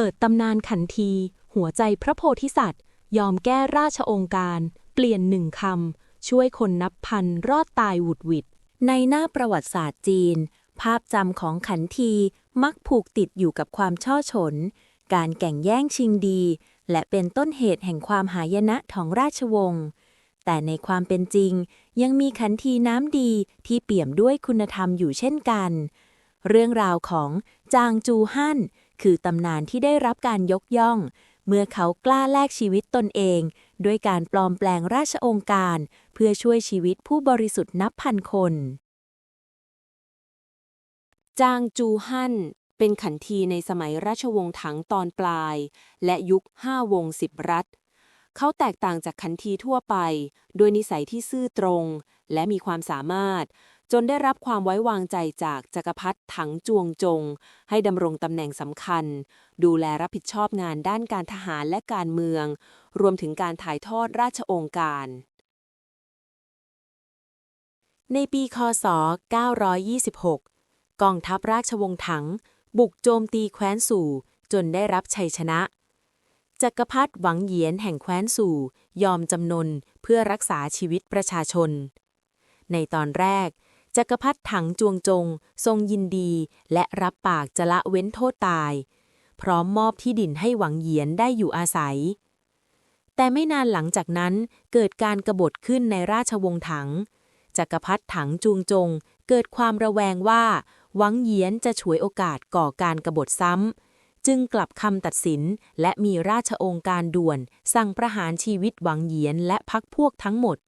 เปิดตำนานขันที หัวใจพระโพธิสัตว์ ยอมแก้ราชองค์การ เปลี่ยนหนึ่งคำ ช่วยคนนับพันรอดตายหวุดหวิด ในหน้าประวัติศาสตร์จีน ภาพจำของขันทีมักผูกติดอยู่กับความช่อฉน การแก่งแย่งชิงดี และเป็นต้นเหตุแห่งความหายนะของราชวงศ์แต่ในความเป็นจริงยังมีขันทีน้ำดีที่เปี่ยมด้วยคุณธรรมอยู่เช่นกัน เรื่องราวของจางจูฮั่นคือตำนานที่ได้รับการยกย่อง เมื่อเขากล้าแลกชีวิตตนเอง ด้วยการปลอมแปลงราชองค์การ เพื่อช่วยชีวิตผู้บริสุทธิ์นับพันคน จางจูฮั่นเป็นขันทีในสมัยราชวงศ์ถังตอนปลาย และยุคห้าวงสิบรัฐ เขาแตกต่างจากขันทีทั่วไป โดยนิสัยที่ซื่อตรง และมีความสามารถ จนได้รับความไว้วางใจจากจักรพรรดิถังจวงจง ให้ดำรงตำแหน่งสำคัญ ดูแลรับผิดชอบงานด้านการทหารและการเมือง รวมถึงการถ่ายทอดราชองค์การ ในปีคศ 926 กองทัพราชวงศ์ถัง บุกโจมตีแคว้นสู่ จนได้รับชัยชนะจักรพรรดิหวังเหยียนแห่งแคว้นสู่ ยอมจำนนเพื่อรักษาชีวิตประชาชน ในตอนแรก จักรพรรดิถังจวงจง ทรงยินดี และรับปากจะละเว้นโทษตาย พร้อมมอบที่ดินให้หวังเหยียนได้อยู่อาศัย แต่ไม่นานหลังจากนั้นเกิดการกบฏขึ้นในราชวงศ์ถัง จักรพรรดิถังจูงจง เกิดความระแวงว่าหวังเหยียนจะฉวยโอกาสก่อการกบฏซ้ำ จึงกลับคำตัดสินและมีราชองค์การด่วน สั่งประหารชีวิตหวังเหยียนและพักพวกทั้งหมด